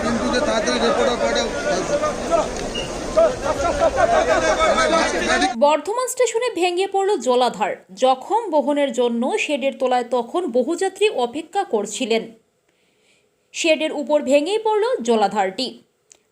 পিন্টু যে তাড়াতাড়ি রেপোর্টার পাঠাও বর্ধমান স্টেশনে ভেঙে পড়ল জলাধার। জখম বহনের জন্য শেডের তলায় তখন বহুযাত্রী অপেক্ষা করছিলেন। শেডের উপর ভেঙেই পড়ল জলাধারটি।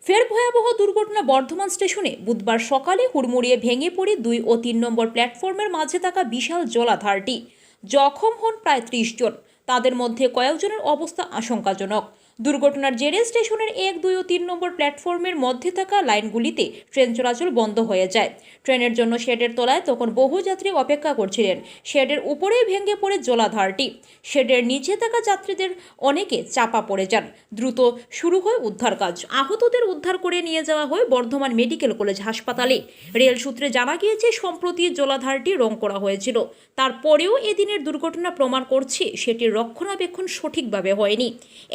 ফের ভয়াবহ দুর্ঘটনা বর্ধমান স্টেশনে। বুধবার সকালে হুড়মুড়িয়ে ভেঙে পড়ে দুই ও তিন নম্বর প্ল্যাটফর্মের মাঝে থাকা বিশাল জলাধারটি। জখম হন প্রায় ত্রিশ জন। তাদের মধ্যে কয়েকজনের অবস্থা আশঙ্কাজনক। দুর্ঘটনার জেরে স্টেশনের এক, দুই ও তিন নম্বর প্ল্যাটফর্মের মধ্যে থাকা লাইনগুলিতে ট্রেন চলাচল বন্ধ হয়ে যায়। ট্রেনের জন্য শেডের তলায় তখন বহু যাত্রী অপেক্ষা করছিলেন। শেডের উপরেই ভেঙে পড়ে জলাধারটি। শেডের নিচে থাকা যাত্রীদের অনেকে চাপা পড়ে যান। দ্রুত শুরু হয় উদ্ধার কাজ। আহতদের উদ্ধার করে নিয়ে যাওয়া হয় বর্ধমান মেডিকেল কলেজ হাসপাতালে। রেল সূত্রে জানা গিয়েছে, সম্প্রতি জলাধারটি রং করা হয়েছিল। তারপরেও এদিনের দুর্ঘটনা প্রমাণ করছে, সেটির রক্ষণাবেক্ষণ সঠিকভাবে হয়নি।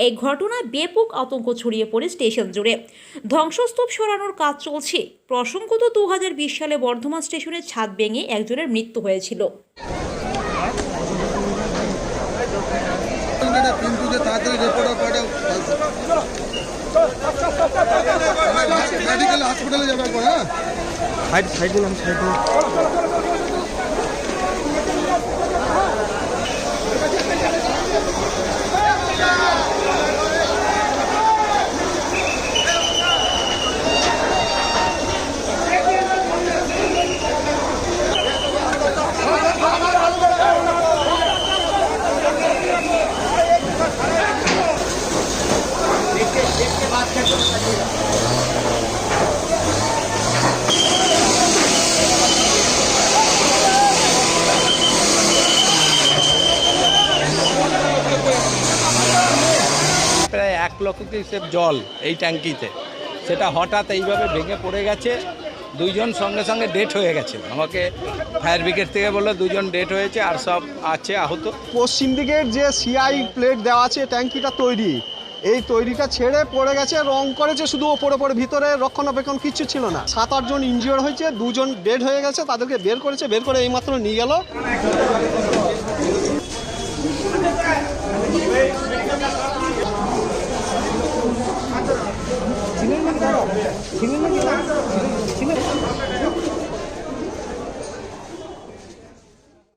এই ঘটনায় ব্যাপক আতঙ্ক ছড়িয়ে পড়ে স্টেশন জুড়ে। ধ্বংসস্তূপ সরানোর কাজ চলছে। প্রসঙ্গ প্রসঙ্গত দুহাজার বিশ সালে বর্ধমান স্টেশনের ছাদ ভেঙে একজনের মৃত্যু হয়েছিল। মেডিকেল হসপিটালে যাবে একবার হ্যাঁ? সাইড সাইড দিলাম সাইড দিলাম প্রায় লক্ষ কিউসেক জল এই ট্যাঙ্কিতে, সেটা হঠাৎ এইভাবে ভেঙে পড়ে গেছে, দুইজন সঙ্গে সঙ্গে ডেট হয়ে গেছে। আমাকে ফায়ার ব্রিগেড থেকে বলল, দুজন ডেট হয়েছে আর সব আছে, আহত। পশ্চিম দিকের যে সিআই প্লেট দেওয়া আছে, ট্যাঙ্কিটা তৈরি। এই তৈরিটা ছেড়ে পড়ে গেছে, রং করেছে, শুধু ওপরে ওপরে, ভিতরে রক্ষণাবেক্ষণ কিচ্ছু ছিল না। সাত, আটজন ইনজিওর হয়েছে, দুজন ডেড হয়ে গেছে, তাদেরকে বের করেছে, বের করে এইমাত্র নিয়ে গেল। 前面那